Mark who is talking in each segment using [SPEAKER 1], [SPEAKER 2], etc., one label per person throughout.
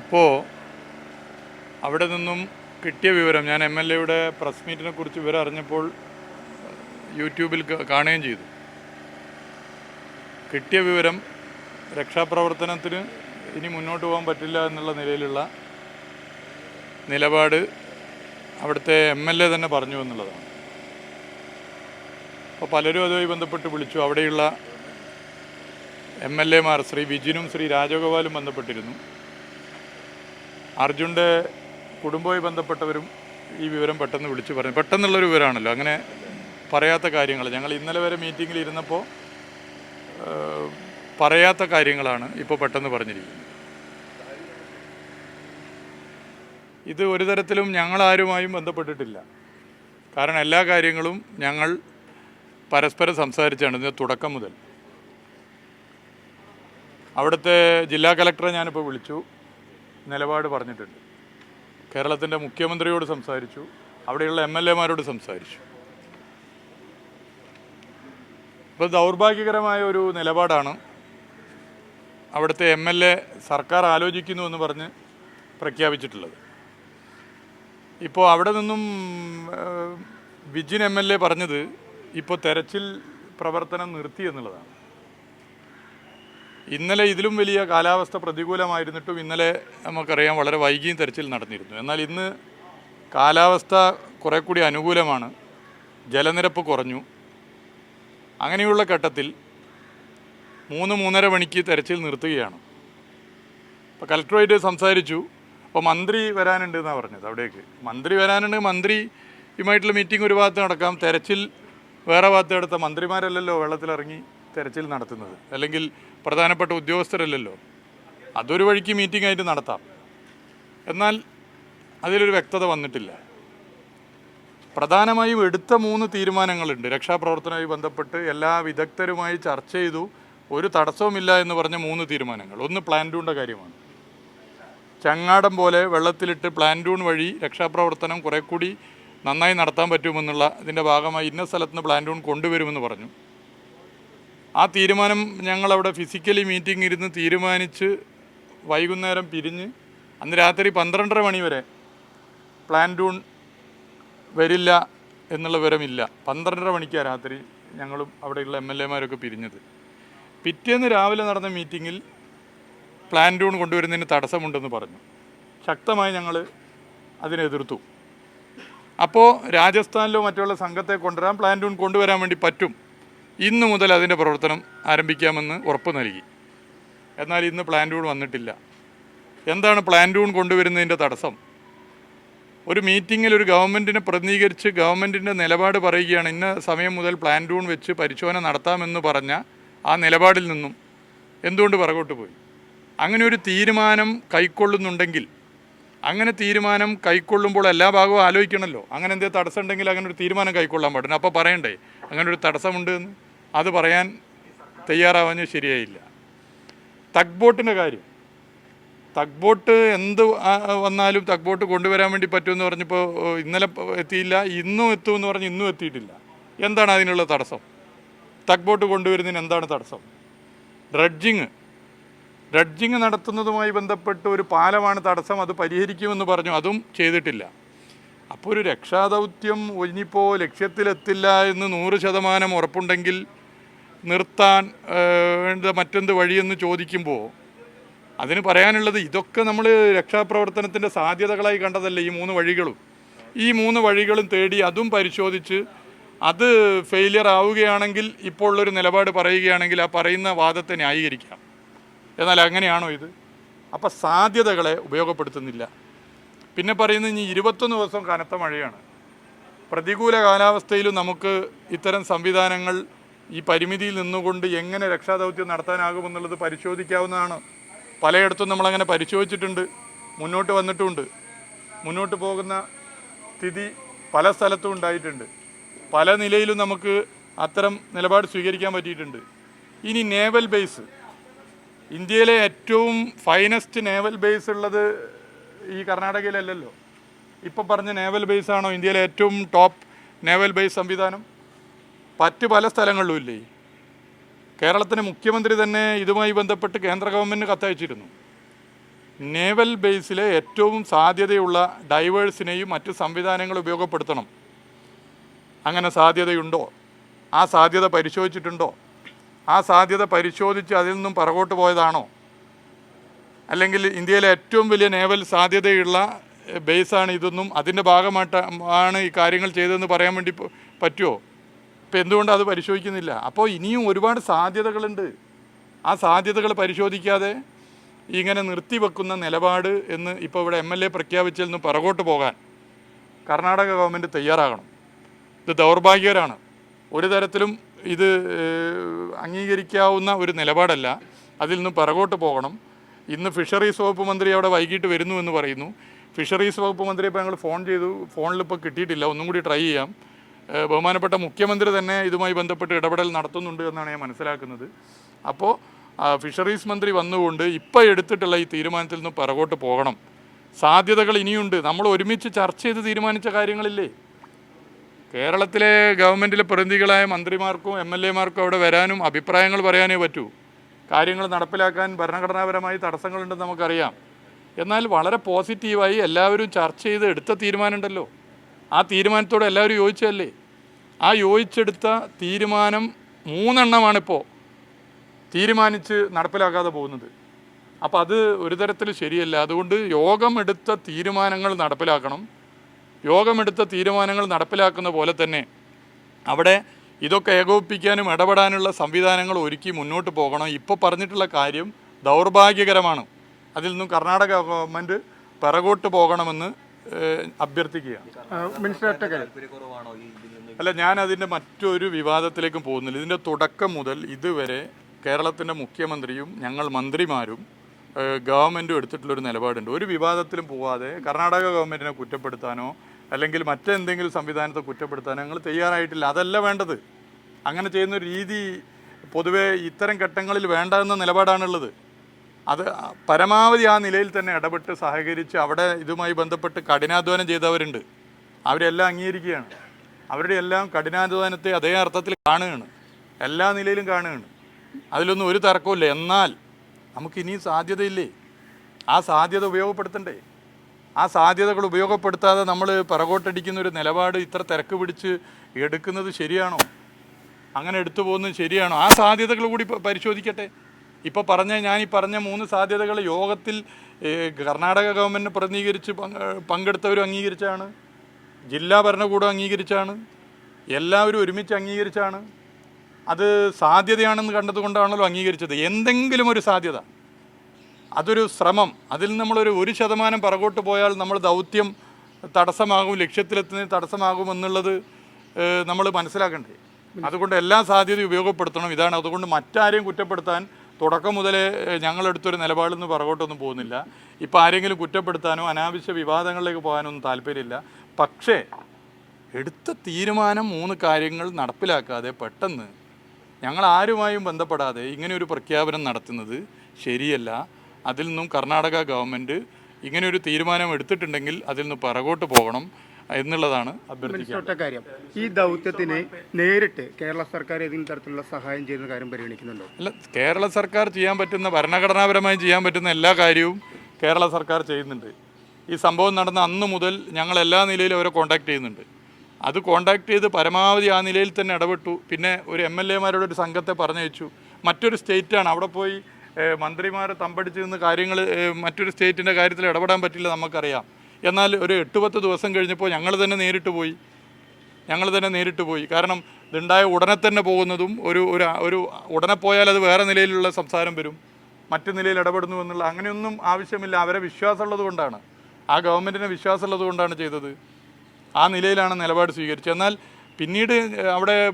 [SPEAKER 1] ഇപ്പോൾ അവിടെ നിന്നും കിട്ടിയ വിവരം ഞാൻ എം എൽ എയുടെ പ്രസ് മീറ്റിനെ കുറിച്ച് വിവരം അറിഞ്ഞപ്പോൾ യൂട്യൂബിൽ കാണുകയും ചെയ്തു. കിട്ടിയ വിവരം രക്ഷാപ്രവർത്തനത്തിന് ഇനി മുന്നോട്ട് പോകാൻ പറ്റില്ല എന്നുള്ള നിലയിലുള്ള നിലപാട് അവിടുത്തെ എം എൽ എ തന്നെ പറഞ്ഞു എന്നുള്ളതാണ്. അപ്പോൾ പലരും അതുമായി ബന്ധപ്പെട്ട് വിളിച്ചു. അവിടെയുള്ള എം എൽ എമാർ ശ്രീ വിജിനും ശ്രീ രാജഗോപാലും ബന്ധപ്പെട്ടിരുന്നു. അർജുന്റെ കുടുംബവുമായി ബന്ധപ്പെട്ടവരും ഈ വിവരം പെട്ടെന്ന് വിളിച്ചു പറഞ്ഞു. പെട്ടെന്നുള്ളൊരു വിവരമാണല്ലോ. അങ്ങനെ പറയാത്ത കാര്യങ്ങൾ. ഞങ്ങൾ ഇന്നലെ വരെ മീറ്റിങ്ങിൽ ഇരുന്നപ്പോൾ പറയാത്ത കാര്യങ്ങളാണ് ഇപ്പോൾ പെട്ടെന്ന് പറഞ്ഞിരിക്കുന്നത്. ഇത് ഒരു തരത്തിലും ഞങ്ങളാരുമായും ബന്ധപ്പെട്ടിട്ടില്ല. കാരണം എല്ലാ കാര്യങ്ങളും ഞങ്ങൾ പരസ്പരം സംസാരിച്ചാണ്. ഇതിന്റെ തുടക്കം മുതൽ. അവിടുത്തെ ജില്ലാ കലക്ടറെ ഞാനിപ്പോൾ വിളിച്ചു. നിലപാട് പറഞ്ഞിട്ടുണ്ട്. കേരളത്തിന്റെ മുഖ്യമന്ത്രിയോട് സംസാരിച്ചു അവിടെയുള്ള എം എൽ എമാരോട് സംസാരിച്ചു. ഇപ്പോൾ ദൗർഭാഗ്യകരമായ ഒരു നിലപാടാണ് അവിടുത്തെ എം എൽ എ സർക്കാർ ആലോചിക്കുന്നു എന്ന് പറഞ്ഞ് പ്രഖ്യാപിച്ചിട്ടുള്ളത്. ഇപ്പോൾ അവിടെ നിന്നും വിജിൻ എം എൽ എ പറഞ്ഞത് ഇപ്പോൾ തെരച്ചിൽ പ്രവർത്തനം നിർത്തി എന്നുള്ളതാണ്. ഇന്നലെ ഇതിലും വലിയ കാലാവസ്ഥ പ്രതികൂലമായിരുന്നിട്ടും ഇന്നലെ നമുക്കറിയാം വളരെ വൈകിയും തെരച്ചിൽ നടന്നിരുന്നു. എന്നാൽ ഇന്ന് കാലാവസ്ഥ കുറെ കൂടി അനുകൂലമാണ്. ജലനിരപ്പ് കുറഞ്ഞു. അങ്ങനെയുള്ള ഘട്ടത്തിൽ മൂന്ന് മൂന്നര മണിക്ക് തെരച്ചിൽ നിർത്തുകയാണ്. അപ്പോൾ കലക്ടറുമായിട്ട് സംസാരിച്ചു. അപ്പോൾ മന്ത്രി വരാനുണ്ട് എന്നാണ് പറഞ്ഞത് അവിടേക്ക്. മന്ത്രി വരാനുണ്ട്. മന്ത്രിയുമായിട്ടുള്ള മീറ്റിംഗ് ഒരു ഭാഗത്ത് നടക്കാം. തെരച്ചിൽ വേറെ ഭാഗത്ത് എടുത്ത മന്ത്രിമാരല്ലല്ലോ വെള്ളത്തിലിറങ്ങി. തെരച്ചിൽ നടത്തുന്നത്. അല്ലെങ്കിൽ പ്രധാനപ്പെട്ട ഉദ്യോഗസ്ഥരല്ലല്ലോ. അതൊരു വഴിക്ക് മീറ്റിംഗ് ആയിട്ട് നടത്താം. എന്നാൽ അതിലൊരു വ്യക്തത വന്നിട്ടില്ല. പ്രധാനമായും എടുത്ത മൂന്ന് തീരുമാനങ്ങളുണ്ട്. രക്ഷാപ്രവർത്തനവുമായി ബന്ധപ്പെട്ട് എല്ലാ വിദഗ്ധരുമായി ചർച്ച ചെയ്തു. ഒരു തടസ്സവുമില്ല എന്ന് പറഞ്ഞ മൂന്ന് തീരുമാനങ്ങൾ. ഒന്ന് പ്ലാൻഡൂണിന്റെ കാര്യമാണ്. ചങ്ങാടം പോലെ വെള്ളത്തിലിട്ട് പ്ലാന്റൂൺ വഴി രക്ഷാപ്രവർത്തനം കുറെ കൂടി നന്നായി നടത്താൻ പറ്റുമെന്നുള്ള ഇതിന്റെ ഭാഗമായി ഇന്ന സ്ഥലത്ത് നിന്ന് പ്ലാൻഡൂൺ കൊണ്ടുവരുമെന്ന് പറഞ്ഞു. ആ തീരുമാനം ഞങ്ങളവിടെ ഫിസിക്കലി മീറ്റിംഗ് ഇരുന്ന് തീരുമാനിച്ച് വൈകുന്നേരം പിരിഞ്ഞ് അന്ന് രാത്രി പന്ത്രണ്ടര മണി വരെ ഡൂൺ വരില്ല എന്നുള്ള വിവരമില്ല. പന്ത്രണ്ടര മണിക്കാണ് രാത്രി ഞങ്ങളും അവിടെയുള്ള എം എൽ എമാരൊക്കെ പിരിഞ്ഞത്. പിറ്റേന്ന് രാവിലെ നടന്ന മീറ്റിങ്ങിൽ പ്ലാന്റൂൺ കൊണ്ടുവരുന്നതിന് തടസ്സമുണ്ടെന്ന് പറഞ്ഞു. ശക്തമായി ഞങ്ങൾ അതിനെ എതിർത്തു. അപ്പോൾ രാജസ്ഥാനിലോ മറ്റുള്ള സംഘത്തെ കൊണ്ടുവരാൻ പ്ലാന്റൂൺ കൊണ്ടുവരാൻ വേണ്ടി പറ്റും. ഇന്ന് മുതൽ അതിന്റെ പ്രവർത്തനം ആരംഭിക്കാമെന്ന് ഉറപ്പ് നൽകി. എന്നാൽ ഇന്ന് പ്ലാൻ ടൂൺ വന്നിട്ടില്ല. എന്താണ് പ്ലാൻ ടൂൺ കൊണ്ടുവരുന്നതിന്റെ തടസ്സം? ഒരു മീറ്റിങ്ങിൽ ഒരു ഗവൺമെന്റിനെ പ്രതിനിധീകരിച്ച് ഗവൺമെന്റിന്റെ നിലപാട് പറയുകയാണ് ഇന്ന സമയം മുതൽ പ്ലാൻ ടൂൺ വെച്ച് പരിശോധന നടത്താമെന്ന് പറഞ്ഞ ആ നിലപാടിൽ നിന്നും എന്തുകൊണ്ട് പുറകോട്ട് പോയി? അങ്ങനെ ഒരു തീരുമാനം കൈക്കൊള്ളുന്നുണ്ടെങ്കിൽ അങ്ങനെ തീരുമാനം കൈക്കൊള്ളുമ്പോൾ എല്ലാ ഭാഗവും ആലോചിക്കണമല്ലോ. അങ്ങനെ എന്തെങ്കിലും തടസ്സം ഉണ്ടെങ്കിൽ അങ്ങനെ ഒരു തീരുമാനം കൈക്കൊള്ളാൻ പാടില്ല. അപ്പോൾ പറയണ്ടേ അങ്ങനെ ഒരു തടസ്സമുണ്ട് എന്ന്? അത് പറയാൻ തയ്യാറാവാൻ ശരിയായില്ല. തഗ് ബോട്ടിന്റെ കാര്യം തഗ് ബോട്ട് എന്ത് വന്നാലും തഗ് ബോട്ട് കൊണ്ടുവരാൻ വേണ്ടി പറ്റുമെന്ന് പറഞ്ഞപ്പോൾ ഇന്നലെ എത്തിയില്ല ഇന്നും എത്തുമെന്ന് പറഞ്ഞ് ഇന്നും എത്തിയിട്ടില്ല. എന്താണ് അതിനുള്ള തടസ്സം? തഗ് ബോട്ട് കൊണ്ടുവരുന്നതിന് എന്താണ് തടസ്സം? ഡ്രഡ്ജിങ്. ഡ്രഡ്ജിങ് നടത്തുന്നതുമായി ബന്ധപ്പെട്ട് ഒരു പാലമാണ് തടസ്സം അത് പരിഹരിക്കുമെന്ന് പറഞ്ഞു അതും ചെയ്തിട്ടില്ല. അപ്പോൾ ഒരു രക്ഷാദൗത്യം ഇനിയിപ്പോൾ ലക്ഷ്യത്തിലെത്തില്ല എന്ന് നൂറ് ശതമാനം ഉറപ്പുണ്ടെങ്കിൽ നിർത്താൻ വേണ്ട മറ്റെന്ത് വഴിയെന്ന് ചോദിക്കുമ്പോൾ അതിന് പറയാനുള്ളത് ഇതൊക്കെ നമ്മൾ രക്ഷാപ്രവർത്തനത്തിന്റെ സാധ്യതകളായി കണ്ടതല്ലേ ഈ മൂന്ന് വഴികളും. ഈ മൂന്ന് വഴികളും തേടി അതും പരിശോധിച്ച് അത് ഫെയിലിയർ ആവുകയാണെങ്കിൽ ഇപ്പോൾ ഉള്ളൊരു നിലപാട് പറയുകയാണെങ്കിൽ ആ പറയുന്ന വാദത്തെ ന്യായീകരിക്കാം. എന്നാൽ അങ്ങനെയാണോ ഇത്? അപ്പം സാധ്യതകളെ ഉപയോഗപ്പെടുത്തുന്നില്ല. പിന്നെ പറയുന്നത് ഇനി ഇരുപത്തൊന്ന് ദിവസം കനത്ത മഴയാണ്. പ്രതികൂല കാലാവസ്ഥയിലും നമുക്ക് ഇത്തരം സംവിധാനങ്ങൾ ഈ പരിമിതിയിൽ നിന്നുകൊണ്ട് എങ്ങനെ രക്ഷാദൗത്യം നടത്താനാകുമെന്നുള്ളത് പരിശോധിക്കാവുന്നതാണ്. പലയിടത്തും നമ്മളങ്ങനെ പരിശോധിച്ചിട്ടുണ്ട്. മുന്നോട്ട് വന്നിട്ടുമുണ്ട് മുന്നോട്ട് പോകുന്ന സ്ഥിതി പല സ്ഥലത്തും ഉണ്ടായിട്ടുണ്ട്. പല നിലയിലും നമുക്ക് അത്തരം നിലപാട് സ്വീകരിക്കാൻ പറ്റിയിട്ടുണ്ട്. ഇനി നേവൽ ബേസ് ഇന്ത്യയിലെ ഏറ്റവും ഫൈനസ്റ്റ് നേവൽ ബേസ് ഉള്ളത് ഈ കർണാടകയിലല്ലല്ലോ. ഇപ്പം പറഞ്ഞ നേവൽ ബേസ് ആണോ ഇന്ത്യയിലെ ഏറ്റവും ടോപ്പ് നേവൽ ബേസ് സംവിധാനം? മറ്റ് പല സ്ഥലങ്ങളിലും ഇല്ലേ? കേരളത്തിന് മുഖ്യമന്ത്രി തന്നെ ഇതുമായി ബന്ധപ്പെട്ട് കേന്ദ്ര ഗവൺമെന്റ് കത്തയച്ചിരുന്നു. നേവൽ ബേസിലെ ഏറ്റവും സാധ്യതയുള്ള ഡൈവേഴ്സിനെയും മറ്റ് സംവിധാനങ്ങൾ ഉപയോഗപ്പെടുത്തണം. അങ്ങനെ സാധ്യതയുണ്ടോ? ആ സാധ്യത പരിശോധിച്ചിട്ടുണ്ടോ? ആ സാധ്യത പരിശോധിച്ച് അതിൽ നിന്നും പുറകോട്ട് പോയതാണോ? അല്ലെങ്കിൽ ഇന്ത്യയിലെ ഏറ്റവും വലിയ നേവൽ സാധ്യതയുള്ള ബേസാണ് ഇതൊന്നും അതിന്റെ ഭാഗമായിട്ട് ആണ് ഈ കാര്യങ്ങൾ ചെയ്തതെന്ന് പറയാൻ വേണ്ടി പറ്റുമോ ഇപ്പം എന്തുകൊണ്ട് അത് പരിശോധിക്കുന്നില്ല? അപ്പോൾ ഇനിയും ഒരുപാട് സാധ്യതകളുണ്ട്. ആ സാധ്യതകൾ പരിശോധിക്കാതെ ഇങ്ങനെ നിർത്തിവെക്കുന്ന നിലപാട് എന്ന് ഇപ്പോൾ ഇവിടെ എം എൽ എ പ്രഖ്യാപിച്ചതിൽ നിന്ന് പുറകോട്ട് പോകാൻ കർണാടക ഗവൺമെന്റ് തയ്യാറാകണം. ഇത് ദൗർഭാഗ്യകരാണ്. ഒരു തരത്തിലും ഇത് അംഗീകരിക്കാവുന്ന ഒരു നിലപാടല്ല. അതിൽ നിന്ന് പുറകോട്ട് പോകണം. ഇന്ന് ഫിഷറീസ് വകുപ്പ് മന്ത്രി അവിടെ വൈകിട്ട് വരുന്നു എന്ന് പറയുന്നു. ഫിഷറീസ് വകുപ്പ് മന്ത്രി ഇപ്പോൾ ഞങ്ങൾ ഫോൺ ചെയ്തു. ഫോണിൽ ഇപ്പോൾ കിട്ടിയിട്ടില്ല. ഒന്നും കൂടി ട്രൈ ചെയ്യാം. ബഹുമാനപ്പെട്ട മുഖ്യമന്ത്രി തന്നെ ഇതുമായി ബന്ധപ്പെട്ട് ഇടപെടൽ നടത്തുന്നുണ്ട് എന്നാണ് ഞാൻ മനസ്സിലാക്കുന്നത്. അപ്പോൾ ഫിഷറീസ് മന്ത്രി വന്നുകൊണ്ട് ഇപ്പോൾ എടുത്തിട്ടുള്ള ഈ തീരുമാനത്തിൽ നിന്ന് പിറകോട്ട് പോകണം. സാധ്യതകൾ ഇനിയുണ്ട്. നമ്മൾ ഒരുമിച്ച് ചർച്ച ചെയ്ത് തീരുമാനിച്ച കാര്യങ്ങളില്ലേ? കേരളത്തിലെ ഗവൺമെന്റിലെ പ്രതിനിധികളായ മന്ത്രിമാർക്കും എം എൽ എമാർക്കും അവിടെ വരാനും അഭിപ്രായങ്ങൾ പറയാനേ പറ്റൂ. കാര്യങ്ങൾ നടപ്പിലാക്കാൻ ഭരണഘടനാപരമായി തടസ്സങ്ങളുണ്ടെന്ന് നമുക്കറിയാം. എന്നാൽ വളരെ പോസിറ്റീവായി എല്ലാവരും ചർച്ച ചെയ്ത് എടുത്ത തീരുമാനമുണ്ടല്ലോ. ആ തീരുമാനത്തോട് എല്ലാവരും യോജിച്ചതല്ലേ? ആ യോജിച്ചെടുത്ത തീരുമാനം മൂന്നെണ്ണമാണിപ്പോൾ തീരുമാനിച്ച് നടപ്പിലാക്കാതെ പോകുന്നത്. അപ്പോൾ അത് ഒരു തരത്തിൽ ശരിയല്ല. അതുകൊണ്ട് യോഗം എടുത്ത തീരുമാനങ്ങൾ നടപ്പിലാക്കണം. യോഗമെടുത്ത തീരുമാനങ്ങൾ നടപ്പിലാക്കുന്ന പോലെ തന്നെ അവിടെ ഇതൊക്കെ ഏകോപിപ്പിക്കാനും ഇടപെടാനുള്ള സംവിധാനങ്ങൾ ഒരുക്കി മുന്നോട്ട് പോകണം. ഇപ്പോൾ പറഞ്ഞിട്ടുള്ള കാര്യം ദൗർഭാഗ്യകരമാണ്. അതിൽ നിന്നും കർണാടക ഗവൺമെന്റ് പിറകോട്ട് പോകണമെന്ന് അഭ്യർത്ഥിക്കുകയാണ് അല്ല ഞാൻ അതിന്റെ മറ്റൊരു വിവാദത്തിലേക്കും പോകുന്നില്ല. ഇതിന്റെ തുടക്കം മുതൽ ഇതുവരെ കേരളത്തിന്റെ മുഖ്യമന്ത്രിയും ഞങ്ങൾ മന്ത്രിമാരും ഗവൺമെന്റും എടുത്തിട്ടുള്ളൊരു നിലപാടുണ്ട്. ഒരു വിവാദത്തിലും പോവാതെ കർണാടക ഗവൺമെന്റിനെ കുറ്റപ്പെടുത്താനോ അല്ലെങ്കിൽ മറ്റെന്തെങ്കിലും സംവിധാനത്തെ കുറ്റപ്പെടുത്താനോ ഞങ്ങൾ തയ്യാറായിട്ടില്ല. അതല്ല വേണ്ടത്. അങ്ങനെ ചെയ്യുന്ന രീതി പൊതുവേ ഇത്തരം ഘട്ടങ്ങളിൽ വേണ്ട എന്ന നിലപാടാണുള്ളത്. അത് പരമാവധി ആ നിലയിൽ തന്നെ ഇടപെട്ട് സഹകരിച്ച് അവിടെ ഇതുമായി ബന്ധപ്പെട്ട് കഠിനാധ്വാനം ചെയ്തവരുണ്ട്. അവരെല്ലാം അംഗീകരിക്കുകയാണ്. അവരുടെ എല്ലാം കഠിനാധ്വാനത്തെ അതേ അർത്ഥത്തിൽ കാണുകയാണ്. എല്ലാ നിലയിലും കാണുകയാണ്. അതിലൊന്നും ഒരു തർക്കമില്ല എന്നാൽ നമുക്ക് ഇനിയും സാധ്യതയില്ലേ? ആ സാധ്യത ഉപയോഗപ്പെടുത്തണ്ടേ? ആ സാധ്യതകൾ ഉപയോഗപ്പെടുത്താതെ നമ്മൾ പിറകോട്ടടിക്കുന്ന ഒരു നിലപാട് ഇത്ര തിരക്ക് പിടിച്ച് എടുക്കുന്നത് ശരിയാണോ? അങ്ങനെ എടുത്തു പോകുന്നത് ശരിയാണോ? ആ സാധ്യതകൾ കൂടി പരിശോധിക്കട്ടെ. ഇപ്പോൾ പറഞ്ഞ ഞാൻ ഈ പറഞ്ഞ മൂന്ന് സാധ്യതകൾ യോഗത്തിൽ കർണാടക ഗവൺമെന്റ് പ്രതിനിധീകരിച്ച് പങ്കെടുത്തവരും അംഗീകരിച്ചാണ്. ജില്ലാ ഭരണകൂടം അംഗീകരിച്ചാണ്. എല്ലാവരും ഒരുമിച്ച് അംഗീകരിച്ചാണ്. അത് സാധ്യതയാണെന്ന് കണ്ടതുകൊണ്ടാണല്ലോ അംഗീകരിച്ചത്. എന്തെങ്കിലും ഒരു സാധ്യത. അതൊരു ശ്രമം. അതിൽ നമ്മളൊരു ഒരു ശതമാനം പുറകോട്ട് പോയാൽ നമ്മൾ ദൗത്യം തടസ്സമാകും ലക്ഷ്യത്തിലെത്തുന്നതിന് തടസ്സമാകും എന്നുള്ളത് നമ്മൾ മനസ്സിലാക്കണ്ടേ അതുകൊണ്ട് എല്ലാ സാധ്യതയും ഉപയോഗപ്പെടുത്തണം. ഇതാണ്. അതുകൊണ്ട് മറ്റാരെയും കുറ്റപ്പെടുത്താൻ തുടക്കം മുതലേ ഞങ്ങളെടുത്തൊരു നിലപാടിൽ നിന്ന് പുറകോട്ടൊന്നും പോകുന്നില്ല. ഇപ്പോൾ ആരെങ്കിലും കുറ്റപ്പെടുത്താനോ അനാവശ്യ വിവാദങ്ങളിലേക്ക് പോകാനോ ഒന്നും താല്പര്യമില്ല. പക്ഷേ എടുത്ത തീരുമാനം മൂന്ന് കാര്യങ്ങൾ നടപ്പിലാക്കാതെ പെട്ടെന്ന് ഞങ്ങൾ ആരുമായും ബന്ധപ്പെടാതെ ഇങ്ങനെ ഒരു പ്രഖ്യാപനം നടത്തുന്നത് ശരിയല്ല. അതിൽ നിന്നും കർണാടക ഗവൺമെന്റ് ഇങ്ങനെയൊരു തീരുമാനം എടുത്തിട്ടുണ്ടെങ്കിൽ അതിൽ നിന്ന് പിറകോട്ട് പോകണം. എന്നുള്ളതാണ്
[SPEAKER 2] കാര്യം. ഈ ദൗത്യത്തിന് നേരിട്ട് കേരള സർക്കാർ ഏതെങ്കിലും തരത്തിലുള്ള സഹായം ചെയ്യുന്ന കാര്യം പരിഗണിക്കുന്നുണ്ടോ?
[SPEAKER 1] അല്ല കേരള സർക്കാർ ചെയ്യാൻ പറ്റുന്ന ഭരണഘടനാപരമായി ചെയ്യാൻ പറ്റുന്ന എല്ലാ കാര്യവും കേരള സർക്കാർ ചെയ്യുന്നുണ്ട്. ഈ സംഭവം നടന്ന അന്ന് മുതൽ ഞങ്ങൾ എല്ലാ നിലയിലും അവരെ കോൺടാക്ട് ചെയ്യുന്നുണ്ട്. അത് കോൺടാക്ട് ചെയ്ത് പരമാവധി ആ നിലയിൽ തന്നെ ഇടപെട്ടു. പിന്നെ ഒരു എം എൽ എമാരുടെ ഒരു സംഘത്തെ പറഞ്ഞയച്ചു. മറ്റൊരു സ്റ്റേറ്റാണ്. അവിടെ പോയി മന്ത്രിമാരെ തമ്പടിച്ച് നിന്ന് കാര്യങ്ങൾ മറ്റൊരു സ്റ്റേറ്റിന്റെ കാര്യത്തിൽ ഇടപെടാൻ പറ്റില്ല നമുക്കറിയാം. എന്നാൽ ഒരു എട്ട് പത്ത് ദിവസം കഴിഞ്ഞപ്പോൾ ഞങ്ങൾ തന്നെ നേരിട്ട് പോയി. ഞങ്ങൾ തന്നെ നേരിട്ട് പോയി. കാരണം ഇതുണ്ടായ ഉടനെ തന്നെ പോകുന്നതും ഒരു ഒരു ഒരു ഉടനെ പോയാൽ അത് വേറെ നിലയിലുള്ള സംസാരം വരും. മറ്റു നിലയിൽ ഇടപെടുന്നു എന്നുള്ള അങ്ങനെയൊന്നും ആവശ്യമില്ല. അവരെ വിശ്വാസമുള്ളത് കൊണ്ടാണ്. ആ ഗവൺമെന്റിനെ വിശ്വാസമുള്ളത് കൊണ്ടാണ് ചെയ്തത്. ആ നിലയിലാണ് നിലപാട് സ്വീകരിച്ചത്. എന്നാൽ പിന്നീട് അവിടെ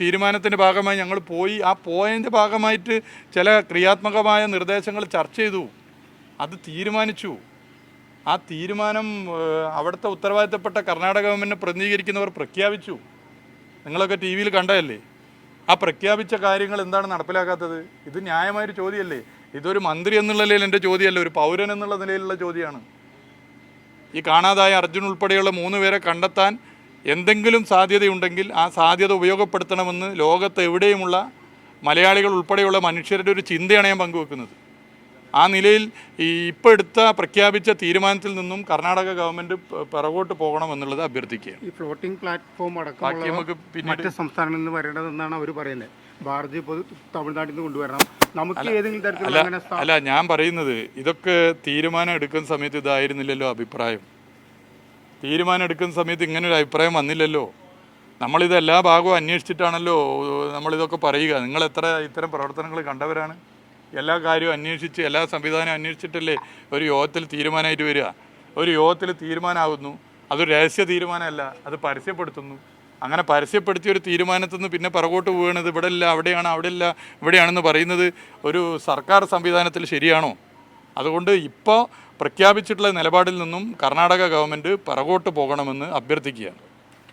[SPEAKER 1] തീരുമാനത്തിന്റെ ഭാഗമായി ഞങ്ങൾ പോയി. ആ പോയതിന്റെ ഭാഗമായിട്ട് ചില ക്രിയാത്മകമായ നിർദ്ദേശങ്ങൾ ചർച്ച ചെയ്തു. അത് തീരുമാനിച്ചു. ആ തീരുമാനം അവിടുത്തെ ഉത്തരവാദിത്തപ്പെട്ട കർണാടക ഗവൺമെന്റിനെ പ്രതിനിധീകരിക്കുന്നവർ പ്രഖ്യാപിച്ചു. നിങ്ങളൊക്കെ ടി വിയിൽ കണ്ടതല്ലേ? ആ പ്രഖ്യാപിച്ച കാര്യങ്ങൾ എന്താണ് നടപ്പിലാക്കാത്തത്? ഇത് ന്യായമായൊരു ചോദ്യമല്ലേ? ഇതൊരു മന്ത്രി എന്നുള്ള നിലയിൽ എന്റെ ചോദ്യമല്ല ഒരു പൗരൻ എന്നുള്ള നിലയിലുള്ള ചോദ്യമാണ്. ഈ കാണാതായ അർജുൻ ഉൾപ്പെടെയുള്ള മൂന്ന് പേരെ കണ്ടെത്താൻ എന്തെങ്കിലും സാധ്യതയുണ്ടെങ്കിൽ ആ സാധ്യത ഉപയോഗപ്പെടുത്തണമെന്ന് ലോകത്ത് എവിടെയുമുള്ള മലയാളികൾ ഉൾപ്പെടെയുള്ള മനുഷ്യരുടെ ഒരു ചിന്തയാണ് ഞാൻ പങ്കുവെക്കുന്നത്. ആ നിലയിൽ ഈ ഇപ്പോൾ എടുത്ത പ്രഖ്യാപിച്ച തീരുമാനത്തിൽ നിന്നും കർണാടക ഗവൺമെന്റ് പിറകോട്ട് പോകണമെന്നുള്ളത് അഭ്യർത്ഥിക്കുകയാണ്.
[SPEAKER 2] ഈ ഫ്ലോട്ടിംഗ് പ്ലാറ്റ്ഫോം അടക്കം
[SPEAKER 1] നമുക്ക്
[SPEAKER 2] മറ്റ് സംസ്ഥാനങ്ങളിൽ നിന്ന് വരേണ്ടതെന്നാണ് അവർ പറയുന്നത്. ഭാരതി പൊതു തമിഴ്നാട്ടിൽ നിന്ന് കൊണ്ടുവരണം. നമുക്ക് ഏതെങ്കിലും തരത്തിലുള്ള
[SPEAKER 1] അല്ല ഞാൻ പറയുന്നത് ഇതൊക്കെ തീരുമാനം എടുക്കുന്ന സമയത്ത് ഇതായിരുന്നില്ലല്ലോ അഭിപ്രായം. തീരുമാനം എടുക്കുന്ന സമയത്ത് ഇങ്ങനെ ഒരു അഭിപ്രായം വന്നില്ലല്ലോ. നമ്മളിത് എല്ലാ ഭാഗവും അന്വേഷിച്ചിട്ടാണല്ലോ നമ്മളിതൊക്കെ പറയുക. നിങ്ങൾ എത്ര ഇത്തരം പ്രവർത്തനങ്ങൾ കണ്ടവരാണ്? എല്ലാ കാര്യവും അന്വേഷിച്ച് എല്ലാ സംവിധാനവും അന്വേഷിച്ചിട്ടല്ലേ ഒരു യോഗത്തിൽ തീരുമാനമായിട്ട് വരിക? ഒരു യോഗത്തിൽ തീരുമാനമാകുന്നു അതൊരു രഹസ്യ തീരുമാനമല്ല. അത് പരസ്യപ്പെടുത്തുന്നു. അങ്ങനെ പരസ്യപ്പെടുത്തിയ ഒരു തീരുമാനത്തിൽ നിന്ന് പിന്നെ പിറകോട്ട് വീണത് ഇവിടെ ഇല്ല അവിടെയാണ് അവിടെ ഇല്ല ഇവിടെയാണെന്ന് പറയുന്നത് ഒരു സർക്കാർ സംവിധാനത്തിൽ ശരിയാണോ? അതുകൊണ്ട് ഇപ്പോൾ പ്രഖ്യാപിച്ചിട്ടുള്ള നിലപാടിൽ നിന്നും കർണാടക ഗവൺമെന്റ് പിറകോട്ട് പോകണമെന്ന് അഭ്യർത്ഥിക്കുകയാണ്.